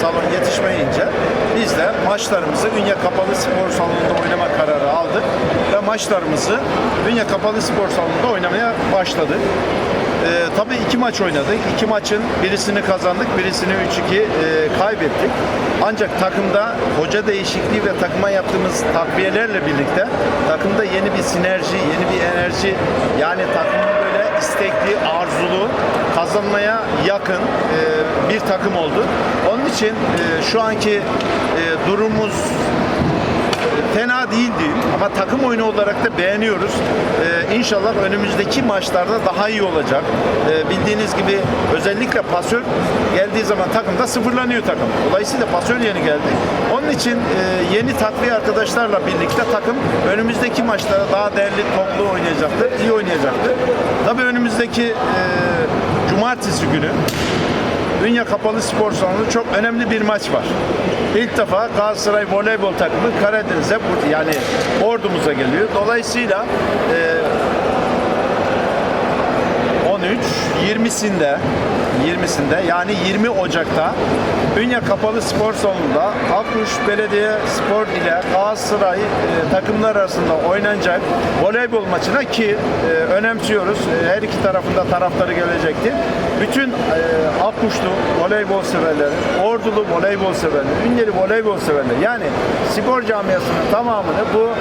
salon yetişmeyince biz de maçlarımızı Ünye Kapalı Spor Salonu'nda oynama kararı aldık ve maçlarımızı Ünye Kapalı Spor Salonu'nda oynamaya başladık. Ee, tabii iki maç oynadık. İki maçın birisini kazandık, birisini 3-2 e, kaybettik. Ancak takımda hoca değişikliği ve takıma yaptığımız takviyelerle birlikte takımda yeni bir sinerji, yeni bir enerji yani takımın böyle istekli, arzulu, kazanmaya yakın e, bir takım oldu. Onun için e, şu anki e, durumumuz fena değil diyeyim ama takım oyunu olarak da beğeniyoruz. Ee, inşallah önümüzdeki maçlarda daha iyi olacak. Ee, bildiğiniz gibi özellikle pasör geldiği zaman takımda sıfırlanıyor takım. Dolayısıyla pasör yeni geldi. Onun için e, yeni takviye arkadaşlarla birlikte takım önümüzdeki maçlara daha değerli toplu oynayacaktır, iyi oynayacaktır. Önümüzdeki e, cumartesi günü Dünya Kapalı Spor Salonu'nda çok önemli bir maç var. İlk defa Galatasaray voleybol takımı Karadeniz'e yani ordumuza geliyor. Dolayısıyla e, 13 20'sinde 20'sinde yani 20 Ocak'ta Ünye Kapalı Spor Salonu'nda Akkuş Belediye Spor ile Galatasaray e, takımlar arasında oynanacak voleybol maçına ki e, önemsiyoruz. E, her iki tarafında taraftarı gelecektir. Bütün e, Akkuşlu voleybol severleri, Ordulu voleybol severleri, Ünyeli voleybol severleri yani spor camiasının tamamını bu e,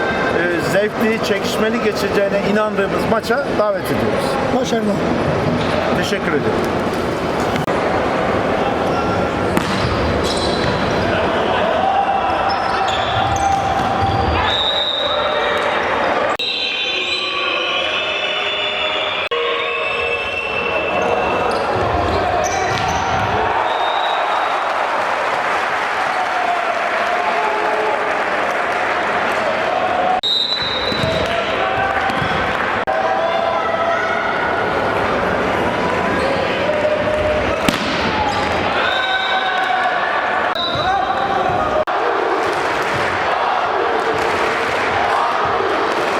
zevkli, çekişmeli geçeceğine inandığımız maça davet ediyoruz. Başarılar. Teşekkür ederim.